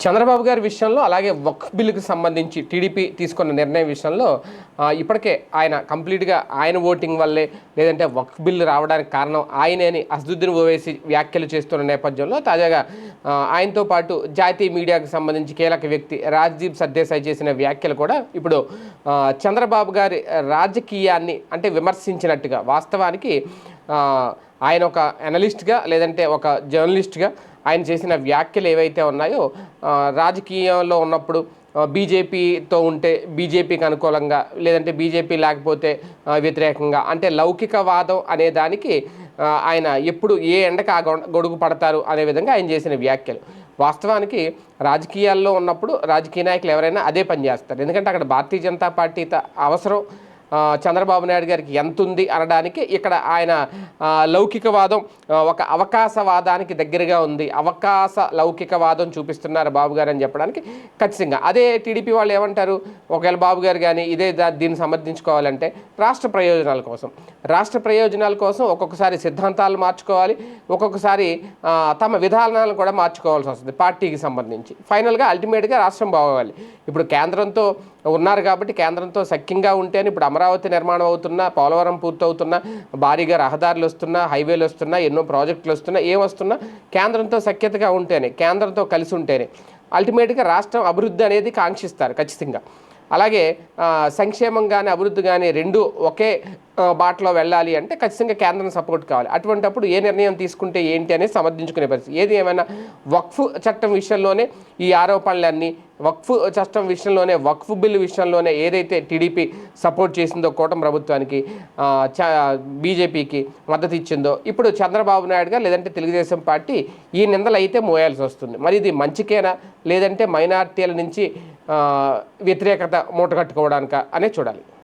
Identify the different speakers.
Speaker 1: చంద్రబాబు గారి విషయంలో అలాగే వక్ బిల్లుకి సంబంధించి టీడీపీ తీసుకున్న నిర్ణయం విషయంలో ఇప్పటికే ఆయన కంప్లీట్గా ఆయన ఓటింగ్ వల్లే లేదంటే వక్ బిల్లు రావడానికి కారణం ఆయనే అని అసదుద్దీన్ ఓవేసి వ్యాఖ్యలు చేస్తున్న నేపథ్యంలో తాజాగా ఆయనతో పాటు జాతీయ మీడియాకు సంబంధించి కీలక వ్యక్తి రాజ్దీప్ సర్దేశాయ్ చేసిన వ్యాఖ్యలు కూడా ఇప్పుడు చంద్రబాబు గారి రాజకీయాన్ని అంటే విమర్శించినట్టుగా వాస్తవానికి ఆయన ఒక అనలిస్ట్గా లేదంటే ఒక జర్నలిస్ట్గా ఆయన చేసిన వ్యాఖ్యలు ఏవైతే ఉన్నాయో రాజకీయంలో ఉన్నప్పుడు బీజేపీతో ఉంటే బీజేపీకి అనుకూలంగా లేదంటే బీజేపీ లేకపోతే వ్యతిరేకంగా అంటే లౌకికవాదం అనే దానికి ఆయన ఎప్పుడు ఏ ఎండకు ఆ గొ- గొడుగు పడతారు అనే విధంగా ఆయన చేసిన వ్యాఖ్యలు. వాస్తవానికి రాజకీయాల్లో ఉన్నప్పుడు రాజకీయ నాయకులు ఎవరైనా అదే పనిచేస్తారు ఎందుకంటే అక్కడ భారతీయ జనతా పార్టీ అవసరం. చంద్రబాబు నాయుడు గారికి ఎంత ఉంది అనడానికి ఇక్కడ ఆయన లౌకికవాదం ఒక అవకాశవాదానికి దగ్గరగా ఉంది. అవకాశ లౌకికవాదం చూపిస్తున్నారు బాబు గారు అని చెప్పడానికి ఖచ్చితంగా. అదే టీడీపీ వాళ్ళు ఏమంటారు? ఒకవేళ బాబు గారు కానీ ఇదే దా- దీన్ని సమర్థించుకోవాలంటే రాష్ట్ర ప్రయోజనాల కోసం. రాష్ట్ర ప్రయోజనాల కోసం ఒక్కొక్కసారి సిద్ధాంతాలు మార్చుకోవాలి. ఒక్కొక్కసారి తమ విధానాలను కూడా మార్చుకోవాల్సి వస్తుంది పార్టీకి సంబంధించి. ఫైనల్గా అల్టిమేట్గా రాష్ట్రం బాగోవాలి. ఇప్పుడు కేంద్రంతో ఉన్నారు కాబట్టి కేంద్రంతో సఖ్యంగా ఉంటేనే ఇప్పుడు అమరావతి నిర్మాణం అవుతున్నా పోలవరం పూర్తవుతున్నా భారీగా రహదారులు వస్తున్నా హైవేలు వస్తున్నా ఎన్నో ప్రాజెక్టులు వస్తున్నా ఏం వస్తున్నా కేంద్రంతో సఖ్యతగా ఉంటేనే కేంద్రంతో కలిసి ఉంటేనే అల్టిమేట్గా రాష్ట్రం అభివృద్ధి అనేది కాంక్షిస్తారు ఖచ్చితంగా. అలాగే సంక్షేమం కానీ అభివృద్ధి కానీ రెండు ఒకే బాటలో వెళ్ళాలి అంటే ఖచ్చితంగా కేంద్రం సపోర్ట్ కావాలి. అటువంటప్పుడు ఏ నిర్ణయం తీసుకుంటే ఏంటి అనేది సమర్థించుకునే పరిస్థితి. ఏది ఏమైనా వక్ఫ్ చట్టం విషయంలోనే ఈ ఆరోపణలన్నీ వక్ఫ్ చట్టం విషయంలోనే వక్ఫ్ బిల్లు విషయంలోనే ఏదైతే టీడీపీ సపోర్ట్ చేసిందో కూటమి ప్రభుత్వానికి చ బీజేపీకి మద్దతు ఇచ్చిందో ఇప్పుడు చంద్రబాబు నాయుడుగా లేదంటే తెలుగుదేశం పార్టీ ఈ నిందలు అయితే మోయాల్సి వస్తుంది. మరి ఇది మంచికేనా? లేదంటే మైనార్టీల నుంచి వ్యతిరేకత మూటగట్టుకోవడానికా అనే చూడాలి.